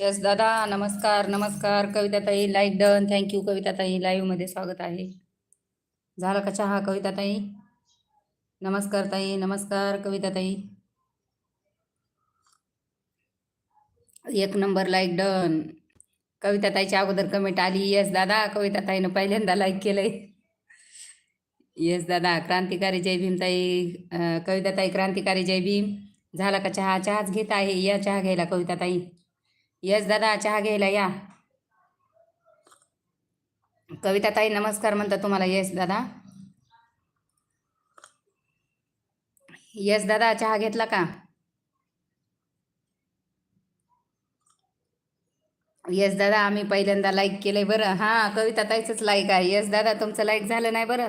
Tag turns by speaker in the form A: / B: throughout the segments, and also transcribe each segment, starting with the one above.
A: Yes दादा नमस्कार नमस्कार. कविताताई लाईक डन थँक्यू कविताताई. लाईव्हमध्ये स्वागत आहे. झाला का चहा कविताताई? नमस्कार ताई. नमस्कार कविताताई. एक नंबर लाईक डन कविताताईच्या अगोदर कमेंट आली. यस दादा कविताताईनं पहिल्यांदा लाईक केलंय. येस दादा क्रांतिकारी जय भीमताई कविताताई क्रांतिकारी जय भीम. झाला का चहा? चहाच घेत आहे. या चहा घ्यायला कविताताई. यस दादा चहा घ्यायला या. कविताताई नमस्कार म्हणतात तुम्हाला. येस दादा. येस दादा चहा घेतला का? येस दादा आम्ही पहिल्यांदा लाईक केलंय बरं. हां कविताताईचंच लाईक आहे. येस दादा तुमचं लाईक झालं नाही बरं?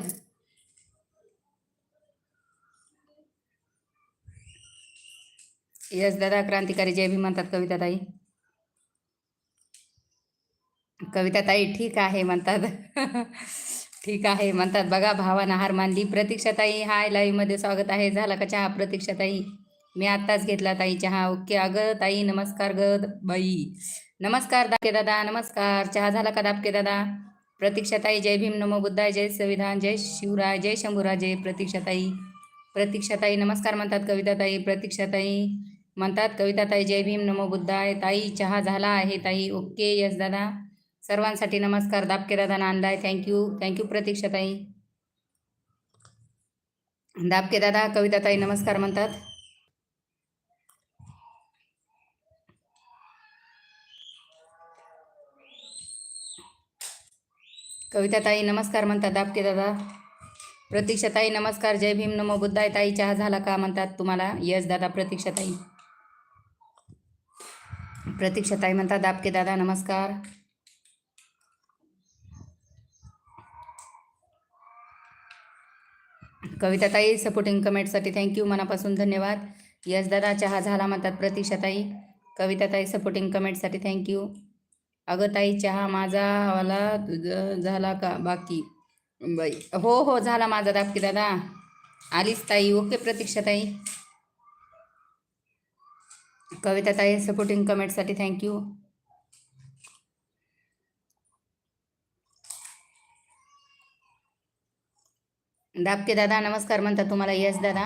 A: येस दादा क्रांतिकारी जय भी म्हणतात कविताताई. कविताताई ठीक आहे म्हणतात. ठीक आहे म्हणतात. बघा भावानं हार मानली. प्रतीक्षाताई हाय लाईव्हमध्ये स्वागत आहे. झाला का चहा प्रतीक्षाताई? मी आत्ताच घेतला ताई चहा. ओके अगं ताई नमस्कार ग बाई. नमस्कार दापके दादा नमस्कार. चहा झाला का दापके दादा? प्रतीक्षाताई जय भीम नमो बुद्धाय जय संविधान जय शिवराय जय शंभूराजे प्रतीक्षाताई. प्रतीक्षाताई नमस्कार म्हणतात कविताताई प्रतीक्षाताई. म्हणतात कविताताई जय भीम नमो बुद्धाय. ताई चहा झाला आहे ताई. ओके यस दादा. सर्वांसाठी नमस्कार दाबके दादा आणलाय थँक्यू थँक्यू प्रतीक्षाताई. दाबके दादा कविताताई नमस्कार म्हणतात. कविताताई नमस्कार म्हणतात दाबके दादा. प्रतीक्षाताई नमस्कार जय भीम नमो बुद्धाय. ताई चहा झाला का म्हणतात तुम्हाला? यस दादा प्रतीक्षाताई. प्रतीक्षाताई म्हणतात दाबके दादा नमस्कार. कविताताई सपोर्टिंग कमेंटसाठी थँक्यू मनापासून धन्यवाद. यश दादा चहा झाला म्हणतात प्रतीक्षाताई. कविताताई सपोर्टिंग कमेंटसाठी थँक्यू अगं ताई चहा माझा वाला तुझं झाला का? बाकी. बाई. हो हो झाला माझा दाबकी दादा. आलीच ताई. ओके प्रतीक्षाताई. कविताताई सपोर्टिंग कमेंटसाठी थँक्यू दाबके दादा नमस्कार म्हणतात तुम्हाला. यस दादा.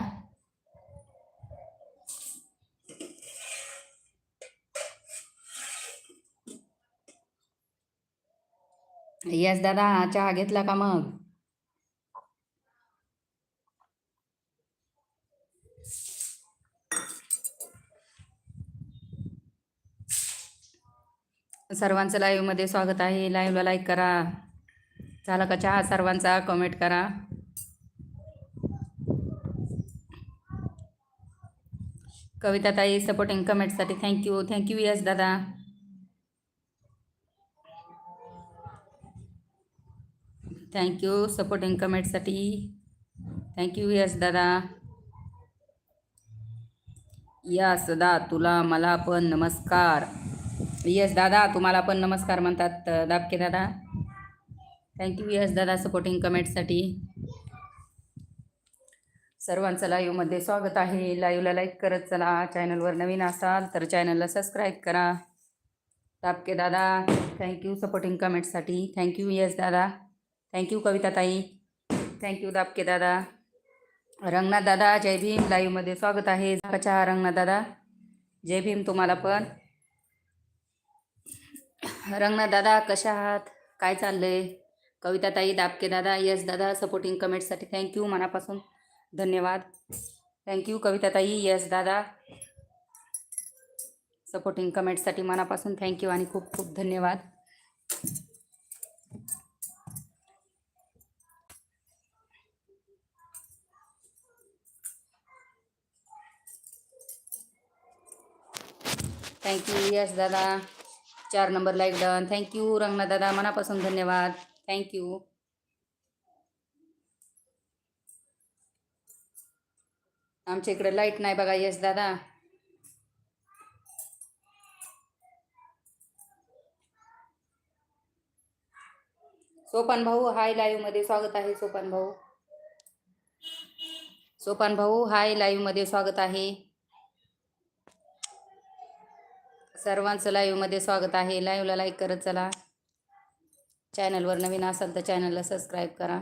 A: यस दादा चहा घेतला का मग? सर्वांचं लाईव्हमध्ये स्वागत आहे. लाईव्हला लाईक करा. झाला का चहा? सर्वांचा कमेंट करा. कविता ताई supporting कमेंटसाठी thank you thank you yes दादा. थँक्यू सपोर्टिंग कमेंटसाठी थँक्यू यस दादा. यस दादा तुला मला पण नमस्कार. यस दादा तुम्हाला पण नमस्कार म्हणतात दाबके दादा. थँक्यू यस दादा सपोर्टिंग कमेंटसाठी सर्वांचं लाईव्हमध्ये स्वागत आहे. लाईव्हला लाईक करत चला. चॅनलवर नवीन असाल तर चॅनलला सबस्क्राईब करा. दाबके दादा थँक्यू सपोर्टिंग कमेंटसाठी थँक्यू यस दादा. थँक्यू कविता ताई थँक्यू दाबके दादा. रंगनाथ दादा जय भीम. लाईव्हमध्ये स्वागत आहे. चहा रंगनाथ दादा? जय भीम तुम्हाला पण. रंगनाथ दादा कशा आहात? काय चाललंय? कविता ताई दाबके दादा. यस दादा सपोर्टिंग कमेंटसाठी थँक्यू मनापासून धन्यवाद. थँक्यू कविताताई. यस दादा. सपोर्टिंग कमेंटसाठी मनापासून थँक्यू आणि खूप खूप धन्यवाद. थँक्यू यस दादा. चार number like done thank you Ranganath दादा. मनापासून धन्यवाद. थँक्यू आमच्या इकडे लाइट नाही बघा यश दादा. सोपान भाऊ हाय लाईव्हमध्ये स्वागत आहे सोपान भाऊ. सोपान भाऊ हाय लाईव्हमध्ये स्वागत आहे. सर्वांचं लाईव्हमध्ये स्वागत आहे. लाईव्हला लाईक करत चला. चॅनलवर नवीन असाल तर चॅनलला सबस्क्राईब करा.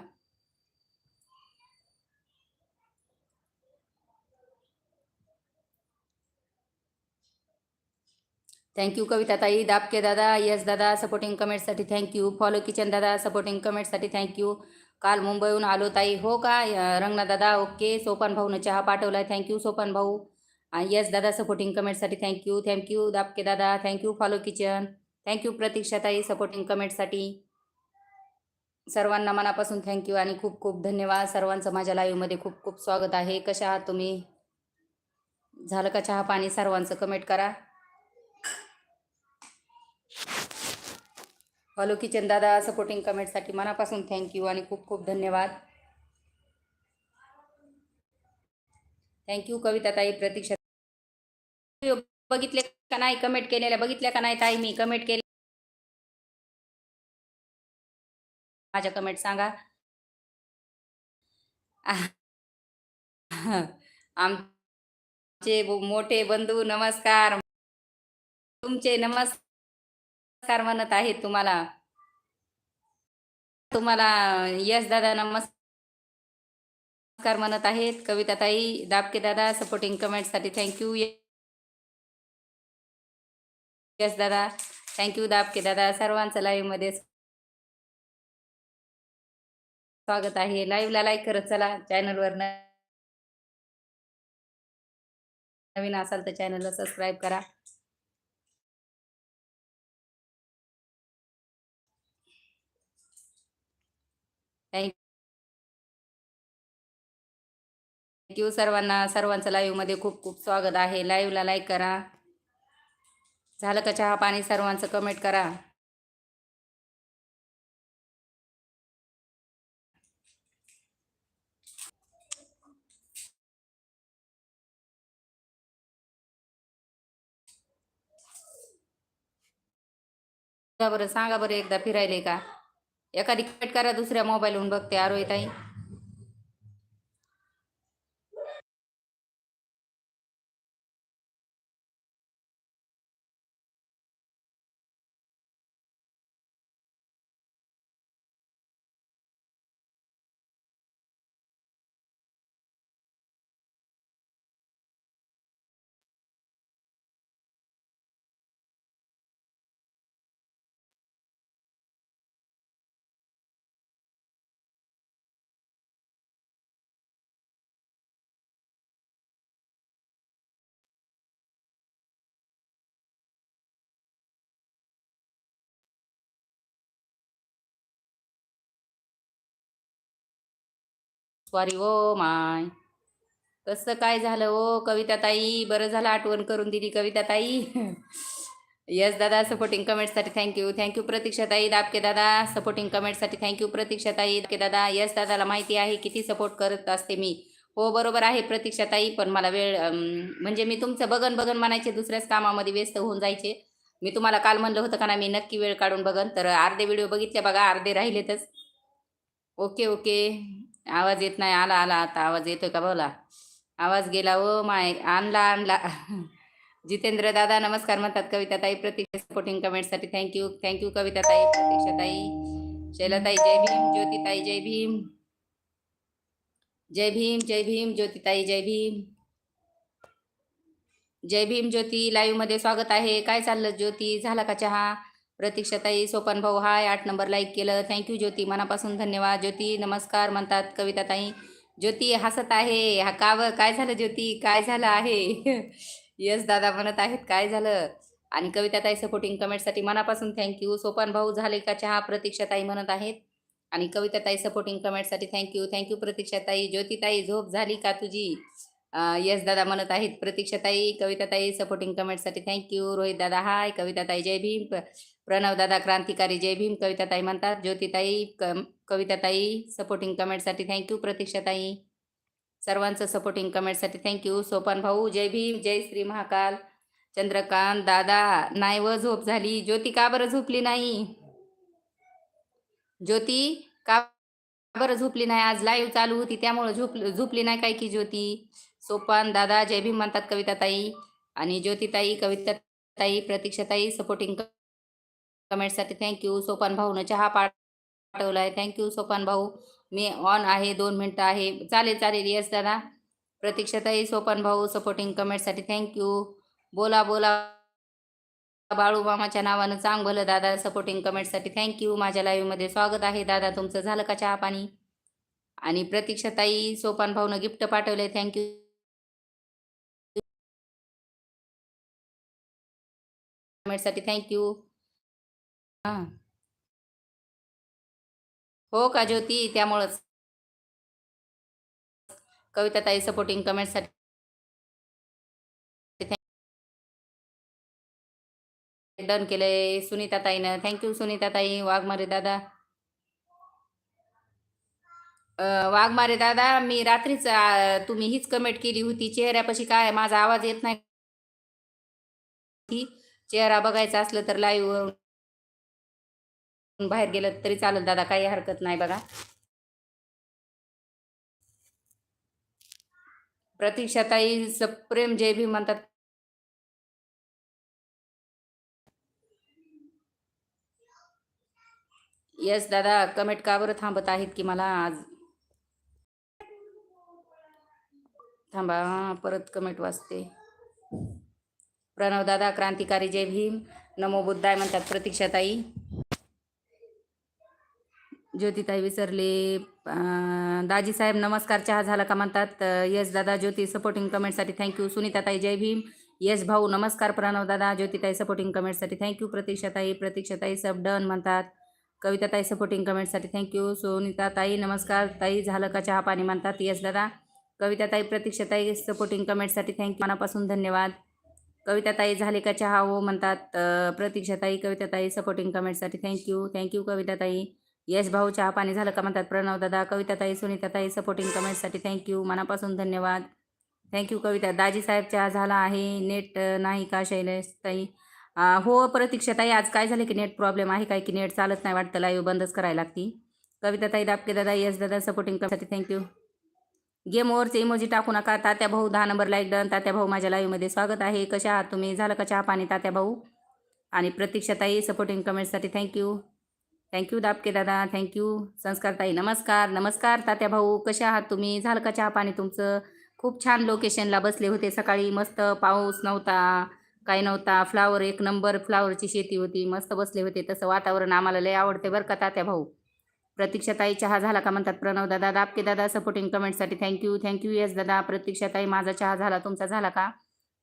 A: थँक्यू कविता ताई दादा यस दादा सपोर्टिंग कमेंटसाठी थँक्यू फॉलो किचन दादा सपोर्टिंग कमेंटसाठी थँक्यू काल मुंबईहून आलो ताई. हो का? रंगना रंगनाथ दादा ओके सोपान भाऊनं चहा पाठवला आहे थँक्यू सोपान भाऊ. यस दादा supporting कमेंटसाठी thank you thank you Dabke दादा thank you follow kitchen thank you Pratiksha ताई सपोर्टिंग कमेंटसाठी सर्वांना मनापासून थँक्यू आणि खूप खूप धन्यवाद. सर्वांचं माझ्या लाईव्हमध्ये खूप खूप स्वागत आहे. कशा आहात तुम्ही? झालं का चहा पाणी? सर्वांचं कमेंट करा. हॅलो किचन दादा सपोर्टिंग कमेंटसाठी मनापासून थँक्यू आणि खूप खूप धन्यवाद. थँक्यू कविता ताई प्रतीक्षा बघितले का नाही? कमेंट केलेल्या बघितल्या का नाही ताई? मी कमेंट केले. माझ्या कमेंट सांगा. आमचे मोठे बंधू नमस्कार. तुमचे नमस्कार. म्हणत आहेत तुम्हाला. तुम्हाला यश दादा नमस्कार म्हणत आहेत. कविता ताई दाबके दादा सपोर्टिंग कमेंटसाठी थँक्यू यस दादा थँक्यू दाबके दादा सर्वांचं लाईव्हमध्ये स्वागत आहे. लाईव्हला लाईक करत चला. चॅनलवर नवीन असाल तर चॅनलला सबस्क्राईब करा. थँक्यू सर्वांना. सर्वांचं लाईव्हमध्ये खूप खूप स्वागत आहे. लाईव्हला लाईक करा. झालं का चहा पाणी? सर्वांचं कमेंट करा. बरं सांगा बरं एकदा फिरायले का? एखादी कमेंट करा दुसऱ्या मोबाईलहून बघते. आरोही ताई. Sorry oh my. कसं काय झालं ओ कविता ताई बरं झालं आठवण करून दिली कविता ताई यस दादा supporting कमेंटसाठी thank you thank you Pratiksha ताई दाबके दादा. सपोर्टिंग कमेंटसाठी थँक्यू प्रतीक्षा ताई दाबके दादा. यस दादाला माहिती आहे किती सपोर्ट करत असते मी. हो बरोबर आहे प्रतीक्षा ताई पण मला वेळ म्हणजे मी तुमचं बघन बघन म्हणायचे दुसऱ्याच कामामध्ये व्यस्त होऊन जायचे. मी तुम्हाला काल म्हणलं होतं का ना मी नक्की वेळ काढून बघन. तर अर्धे व्हिडिओ बघितले बघा अर्धे राहिलेतच. ओके ओके आवाज येत नाही आला आला आता आवाज येतोय का बोला? आवाज गेला ओ माय आणला आणला. जितेंद्र दादा नमस्कार म्हणतात कविता ताई Pratiksha supporting कमेंटसाठी thank you thank you Kavita ताई प्रतीक्षा ताई शैलताई जय भीम ज्योतिताई जय भीम. जय भीम जय भीम ज्योतिताई जय भीम. जय भीम ज्योती लाईव्हमध्ये स्वागत आहे. काय चाललं ज्योती? झाला का चहा? प्रतीक्षाताई सोपान सोपन भाऊ हाय आठ नंबर लाईक केलं. Thank you Jyoti. मनापासून धन्यवाद. ज्योती नमस्कार म्हणतात कविताताई. ज्योती हसत आहे. हा काव काय झालं ज्योती? काय झालं आहे? यस दादा म्हणत आहेत काय झालं? आणि कविताताई सपोर्टिंग कमेंटसाठी मनापासून थँक्यू सोपान भाऊ झाले का चहा? प्रतीक्षाताई म्हणत आहेत. आणि कविताताई सपोर्टिंग कमेंटसाठी थँक्यू थँक्यू प्रतीक्षाताई. ज्योतीताई झोप झाली का तुझी? यस दादा म्हणत आहेत. प्रतीक्षाताई कविताताई सपोर्टिंग कमेंटसाठी थँक्यू रोहित दादा हाय. कविताताई जय भीम. प्रणवदादा प्रणव दादा क्रांतिकारी जय भीम. कविताताई म्हणतात ज्योतिताई ताई कविताताई सपोर्टिंग कमेंटसाठी थँक्यू प्रतीक्षाताई. सर्वांचं सपोर्टिंग कमेंटसाठी थँक्यू सोपान भाऊ जय भीम जय श्री महाकाल. चंद्रकांत दादा नाही व झोप झाली. ज्योती का बरं झोपली नाही? ज्योती का बरं झोपली नाही? आज लाईव्ह चालू होती त्यामुळे झोप झोपली नाही काय की ज्योती? सोपान दादा जय भीम म्हणतात कविताताई आणि ज्योतिताई कविताताई प्रतीक्षाताई सपोर्टिंग कमेंटसाठी थँक्यू सोपान भाऊनं चहा पाठवला आहे थँक्यू सोपान भाऊ. मी ऑन आहे. दोन मिनटं आहे. चालेल चालेल. येस दादा. प्रतीक्षाताई सोपान भाऊ सपोर्टिंग कमेंटसाठी थँक्यू बोला बोला. बाळू मामाच्या नावानं चांग भलं दादा. सपोर्टिंग कमेंटसाठी थँक्यू माझ्या लाईव्हमध्ये स्वागत आहे दादा. तुमचं झालं का चहा पाणी? आणि प्रतीक्षाताई सोपान भाऊनं गिफ्ट पाठवले थँक्यू कमेंटसाठी थँक्यू हां. हो का ज्योती? त्यामुळंच. कविता ताई सपोर्टिंग कमेंटसाठी डन केलंय सुनीता ताईनं थँक्यू सुनीता ताई वाघमारे दादा. वाघमारे दादा मी रात्रीच तुम्ही हीच कमेंट केली होती. चेहऱ्यापाशी काय माझा आवाज येत नाही. चेहरा बघायचा असलं तर लाईव्ह बाहेर गेलं तरी चालेल दादा काही हरकत नाही बघा. प्रतीक्षाताई सप्रेम जय भीम म्हणतात. येस दादा कमेंट का बरं थांबत आहेत की मला आज? थांबा हां, परत कमेंट वाचते. प्रणव दादा क्रांतिकारी जय भीम. नमो बुद्धाय म्हणतात प्रतीक्षाताई. ज्योतिताई विसरले. दाजीसाहेब दाजी साहेब नमस्कार चहा झाला का म्हणतात? यस दादा ज्योती सपोर्टिंग कमेंटसाठी थँक्यू सुनीताताई जय भीम. यस भाऊ नमस्कार प्रणव दादा. ज्योतिताई सपोर्टिंग कमेंटसाठी थँक्यू प्रतीक्षाताई प्रतीक्षाताई सब डन म्हणतात. कविताताई सपोर्टिंग कमेंटसाठी थँक्यू सुनीताताई नमस्कार. ताई झालं का चहा पाणी म्हणतात? यस दादा. कविताताई प्रतीक्षाताई सपोर्टिंग कमेंटसाठी थँक्यू मनापासून धन्यवाद. कविताताई झाले का चहा? हो म्हणतात. प्रतीक्षाताई कविताताई सपोर्टिंग कमेंटसाठी थँक्यू थँक्यू कविताताई. यश भाऊ चहा पाणी झालं का म्हणतात प्रणव दादा कविताताई सुनीताताई सपोर्टिंग कमेंटसाठी थँक्यू मनापासून धन्यवाद. थँक्यू कविता. दाजी साहेब चहा झाला आहे नेट नाही का शैलेश ताई? हो प्रतीक्षाताई आज काय झालं की नेट प्रॉब्लेम आहे काय की नेट चालत नाही वाटतं लाईव्ह बंदच करायला लागती. कविताताई दापके दादा यश दादा सपोर्टिंग कमेंटसाठी थँक्यू गेम ओव्हरचे इमोजी टाकू नका. तात्या भाऊ दहा नंबर लाईक डन तात्या भाऊ माझ्या लाईव्हमध्ये स्वागत आहे. कशा आहात तुम्ही? झालं का चहा पाणी तात्या भाऊ? आणि प्रतीक्षाताई supporting कमेंटसाठी thank you thank you Dabke दादा. थँक्यू संस्कारताई नमस्कार. नमस्कार तात्या भाऊ. कशा आहात तुम्ही? झालं का चहा पाणी तुमचं? खूप छान लोकेशनला बसले होते. सकाळी मस्त पाऊस नव्हता काही नव्हता. फ्लावर एक नंबर फ्लावरची शेती होती. मस्त बसले होते. तसं वातावरण आम्हाला लय आवडते बरं का तात्या भाऊ? प्रतीक्षाताई चहा झाला का म्हणतात प्रणव दादा? दाबके दादा supporting कमेंटसाठी thank you thank you yes दादा. प्रतीक्षाताई माझा चहा झाला. तुमचा झाला का?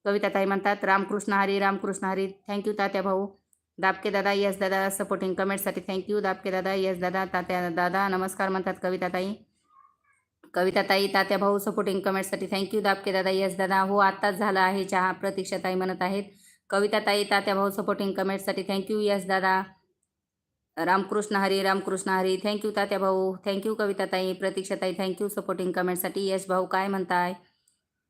A: कविताताई म्हणतात रामकृष्ण हरी रामकृष्ण हरी. थँक्यू तात्या भाऊ. दापके दादा यस दादा सपोर्टिंग कमेंटसाठी थँक्यू दापके दादा यस दादा तात्या दादा नमस्कार म्हणतात कविताताई. कविताताई तात्या भाऊ सपोर्टिंग कमेंटसाठी थँक्यू दापके दादा यस दादा हो आत्ताच झाला आहे चहा प्रतीक्षाताई म्हणत आहेत. कविताताई तात्या भाऊ सपोर्टिंग कमेंटसाठी थँक्यू यस दादा रामकृष्ण हरी रामकृष्ण हरी थँक्यू तात्या भाऊ. थँक्यू कविताताई प्रतीक्षाताई थँक्यू सपोर्टिंग कमेंटसाठी यश भाऊ काय म्हणताय?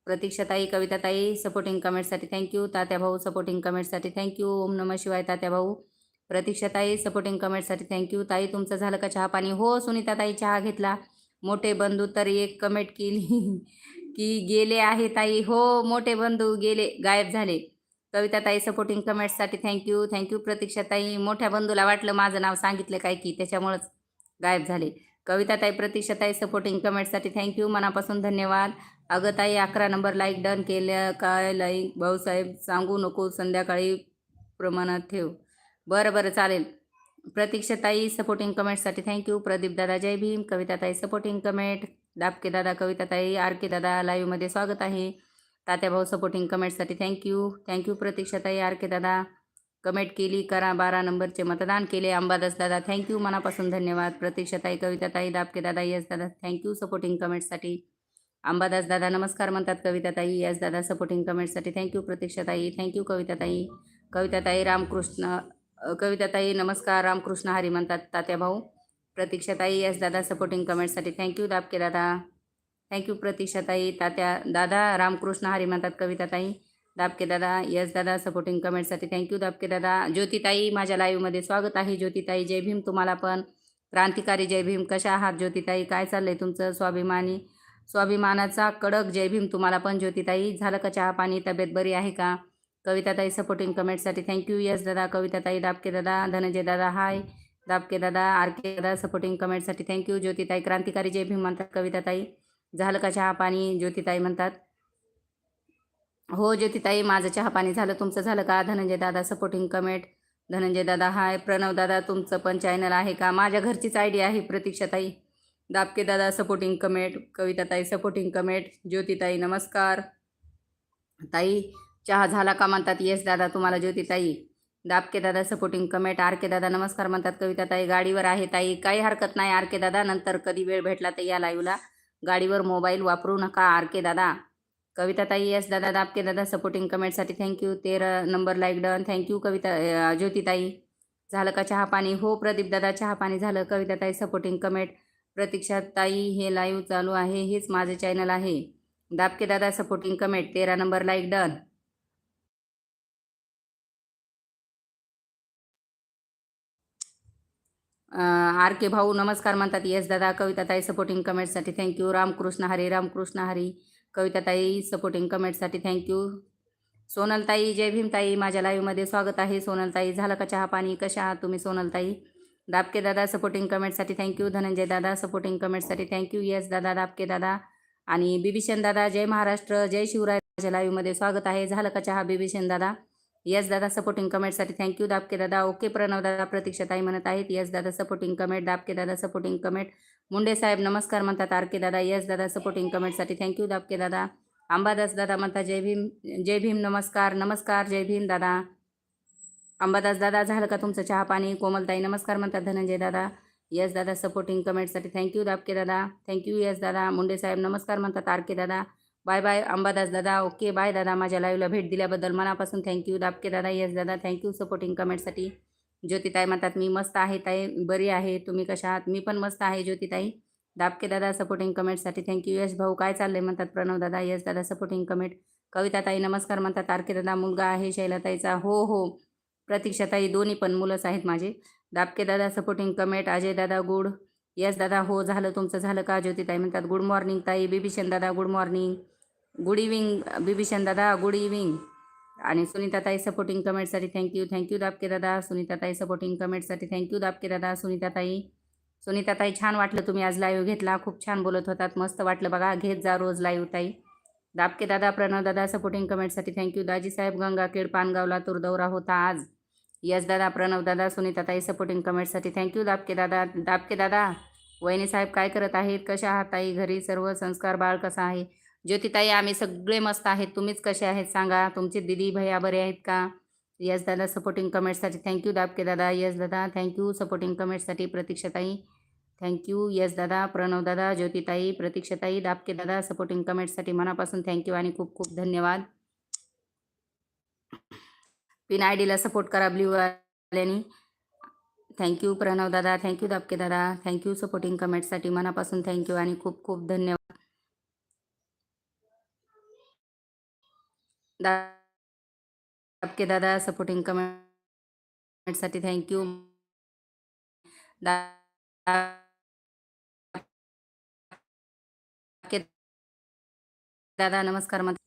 A: प्रतीक्षाताई कविताताई सपोर्टिंग कमेंटसाठी थँक्यू तात्या भाऊ सपोर्टिंग कमेंटसाठी थँक्यू ओम नम शिवाय तात्या भाऊ. प्रतीक्षाताई सपोर्टिंग कमेंटसाठी थँक्यू ताई तुमचं झालं का चहा पाणी? हो सुनीताताई चहा घेतला. मोठे बंधू तर एक कमेंट केली की गेले आहे ताई. हो मोठे बंधू गेले गायब झाले. कविताताई सपोर्टिंग कमेंट्ससाठी थँक्यू थँक्यू प्रतीक्षाताई मोठ्या बंधूला वाटलं माझं नाव सांगितलं काय की त्याच्यामुळंच गायब झाले. कविताताई प्रतीक्षाताई सपोर्टिंग कमेंटसाठी थँक्यू मनापासून धन्यवाद. अगं ताई अकरा नंबर लाईक डन केलं काय लाईक? भाऊसाहेब सांगू नको संध्याकाळी प्रमाणात ठेव. बरं बरं चालेल. प्रतीक्षाताई सपोर्टिंग कमेंटसाठी थँक्यू प्रदीप दादा जय भीम. कविताताई सपोर्टिंग कमेंट दापके दादा कविताताई आर के दादा लाईव्हमध्ये स्वागत आहे. तात्या भाऊ सपोर्टिंग कमेंटसाठी थँक्यू थँक्यू प्रतीक्षाताई आर के दादा. कमेंट केली करा. बारा नंबरचे मतदान केले अंबादास दादा थँक्यू मनापासून धन्यवाद. प्रतीक्षाताई कविताताई दापके दादा यस दादा थँक्यू सपोर्टिंग कमेंटसाठी अंबादास दादा नमस्कार म्हणतात कविताताई. यस दादा सपोर्टिंग कमेंटसाठी थँक्यू प्रतीक्षाताई. थँक्यू कविताताई. कविताताई रामकृष्ण कविताताई नमस्कार. रामकृष्ण हरी म्हणतात तात्या भाऊ. प्रतीक्षाताई यस दादा सपोर्टिंग कमेंटसाठी थँक्यू दाबके दादा. थँक्यू प्रतीक्षाताई तात्या दादा रामकृष्ण हरी म्हणतात कविताताई. दाबके दादा यस दादा सपोर्टिंग कमेंटसाठी थँक्यू दाबके दादा. ज्योतिताई माझ्या लाईव्हमध्ये स्वागत आहे ज्योतिताई. जय भीम तुम्हाला पण. क्रांतिकारी जय भीम. कशा आहात ज्योतिताई? काय चाललंय तुमचं? स्वाभिमानी स्वाभिमानाचा कडक जय भीम तुम्हाला पण ज्योतिताई. झालं का चहा पाणी? तब्येत बरी आहे का? कविताताई सपोर्टिंग कमेंटसाठी थँक्यू यस दादा. कविताताई दाबके दादा. धनंजय दादा हाय दाबके दादा आर के दादा सपोर्टिंग कमेंटसाठी थँक्यू ज्योतिताई क्रांतिकारी जय भीम म्हणतात कविताताई. झालं का चहा पाणी? ज्योतिताई म्हणतात. हो ज्योतिताई माझं चहा पाणी झालं. तुमचं झालं का? धनंजय दादा सपोर्टिंग कमेंट धनंजय दादा हाय प्रणव दादा तुमचं पण चॅनल आहे का? माझ्या घरचीच आयडिया आहे प्रतीक्षाताई. दादा सपोर्टिंग कमेंट कविताताई सपोर्टिंग कमेंट ज्योतिताई नमस्कार. ताई चहा झाला का म्हणतात? येस दादा तुम्हाला ज्योतिताई दाबके दादा सपोर्टिंग कमेंट आर के दादा नमस्कार म्हणतात. कविताताई गाडीवर आहे ताई. काही हरकत नाही आर के दादा. नंतर कधी वेळ भेटला तर या लाईव्हला गाडीवर मोबाईल वापरू नका आर के दादा कविताताई येस दादा दाबके दादा सपोर्टिंग कमेंटसाठी थँक्यू तेरा number like done thank you Kavita ज्योतिताई झालं का चहा पाणी? हो प्रदीप दादा चहा पाणी झालं. कविताताई सपोर्टिंग कमेंट प्रतीक्षाताई हे लाईव्ह चालू आहे हेच माझे चॅनल आहे. दाबके दादा सपोर्टिंग कमेंट तेरा number like done R K भाऊ नमस्कार म्हणतात येस दादा कविताताई सपोर्टिंग कमेंटसाठी थँक्यू रामकृष्ण हरी रामकृष्ण हरी कविताताई सपोर्टिंग कमेंटसाठी थँक्यू सोनलताई जय भीमताई माझ्या लाईव्हमध्ये स्वागत आहे. सोनलताई झालं का चहा पाणी? कशा आहात तुम्ही सोनलताई? दाबके दादा सपोर्टिंग कमेंटसाठी थँक्यू धनंजय दादा सपोर्टिंग कमेंटसाठी थँक्यू येस दादा दाबके दादा. आणि बिभीषण दादा जय महाराष्ट्र जय शिवराय माझ्या लाईव्हमध्ये स्वागत आहे. झालं का चहा बिभीषण दादा? येस दादा सपोर्टिंग कमेंटसाठी थँक्यू दाबके दादा ओके प्रणव दादा प्रतीक्षाताई म्हणत आहेत. येस दादा सपोर्टिंग कमेंट दाबके दादा सपोर्टिंग कमेंट मुंडे साहेब नमस्कार म्हणतात आरके दादा. येस दादा सपोर्टिंग कमेंटसाठी थँक्यू दाबके दादा. अंबादास दादा म्हणतात जय भीम जय भीम नमस्कार नमस्कार जय भीम दादा. अंबादास दादा झालं का तुमचं चहा पाणी? कोमलताई नमस्कार म्हणतात धनंजय दादा. यस दादा सपोर्टिंग कमेंटसाठी थँक्यू दाबके दादा. थँक्यू येस दादा. मुंडे साहेब नमस्कार म्हणतात आर के दादा. बाय बाय अंबादास दादा. ओके बाय दादा. माझ्या लाईव्हला भेट दिल्याबद्दल मनापासून थँक्यू दाबके दादा येस दादा. थँक्यू सपोर्टिंग कमेंटसाठी ज्योतिताई म्हणतात मी मस्त आहे ताई. बरी आहे. तुम्ही कशा आहात? मी पण मस्त आहे ज्योतिताई. दाबके दादा सपोर्टिंग कमेंटसाठी थँक्यू यश भाऊ काय चाललंय? म्हणतात प्रणव दादा. यस दादा सपोर्टिंग कमेंट कविताताई नमस्कार म्हणतात आरके दादा मुलगा आहे शैलाताईचा. हो हो. प्रतीक्षाताई दोन्ही पण मुलंच आहेत माझे. दाबके दादा सपोर्टिंग कमेंट अजय दादा गुड. यस दादा हो झालं तुमचं झालं का? ज्योतिताई म्हणतात good morning tai Bibhishan dada good morning good evening Bibhishan dada good evening आणि सुनीताताई supporting कमेंटसाठी thank you thank you Dabke dada. सुनीताताई supporting कमेंटसाठी थँक्यू दाबके दादा सुनीताताई. सुनीताताई छान वाटलं तुम्ही आज लाईव्ह घेतला. खूप छान बोलत होतात. मस्त वाटलं बघा. घेत जा रोज लाईव्ह ताई. दाबके दादा प्रणव दादा सपोर्टिंग कमेंटसाठी थँक्यू दाजी साहेब गंगाखेड पानगावला तुरदौरा होता आज. यस दादा प्रणव दादा सुनीताताई सपोर्टिंग कमेंटसाठी थँक्यू दाबके दादा दाबके दादा. वहिनी साहेब काय करत आहेत? कशा आहात ताई? घरी सर्व संस्कार बाळ कसा आहे? ज्योतिताई आम्ही सगळे मस्त आहेत. तुम्हीच कसे आहेत? सांगा. तुमचे दिदी भैया बरे आहेत का? यस दादा सपोर्टिंग कमेंटसाठी थँक्यू दाबके दादा. यस दादा थँक्यू सपोर्टिंग कमेंटसाठी प्रतीक्षाताई. थँक्यू यस दादा प्रणव दादा ज्योतिताई प्रतीक्षाताई दाबके दादा सपोर्टिंग कमेंटसाठी मनापासून थँक्यू आणि खूप खूप धन्यवाद. पिन आय डीला सपोर्ट करा ब्ल्यू वाल्यांनी थँक्यू प्रणव दादा. थँक्यू दाबके दादा. थँक्यू सपोर्टिंग कमेंटसाठी मनापासून थँक्यू आणि खूप खूप धन्यवाद. दाबके दादा सपोर्टिंग कमेंटसाठी थँक्यू दादा नमस्कार. मत